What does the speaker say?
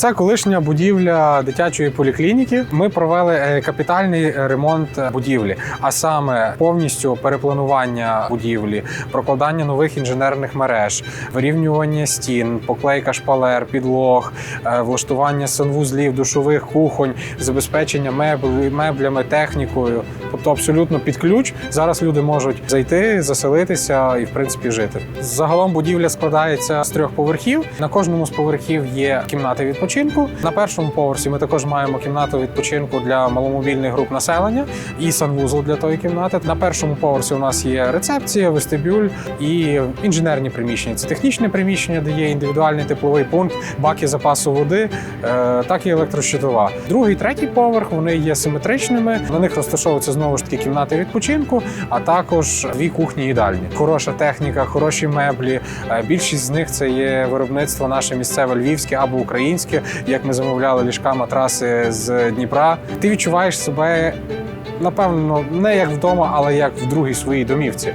Це колишня будівля дитячої поліклініки. Ми провели е, капітальний ремонт будівлі, а саме повністю перепланування будівлі, прокладання нових інженерних мереж, вирівнювання стін, поклейка шпалер, підлог, е, влаштування санвузлів, душових кухонь, забезпечення меблі, меблями, технікою. Тобто абсолютно під ключ. Зараз люди можуть зайти, заселитися і в принципі жити. Загалом будівля складається з трьох поверхів. На кожному з поверхів є кімнати відпочинку. На першому поверсі ми також маємо кімнату відпочинку для маломобільних груп населення і санвузол для тої кімнати. На першому поверсі у нас є рецепція, вестибюль і інженерні приміщення. Це технічне приміщення, де є індивідуальний тепловий пункт, баки запасу води, е, так і електрощитова. Другий, третій поверх вони є симетричними. На них розташовуються знову ж таки кімнати відпочинку, а також дві кухні їдальні. Хороша техніка, хороші меблі. Е, Більшість з них це є виробництво наше місцеве львівське або українське, як ми замовляли ліжка матраси з Дніпра. Ти відчуваєш себе напевно не як вдома, але як в другій своїй домівці.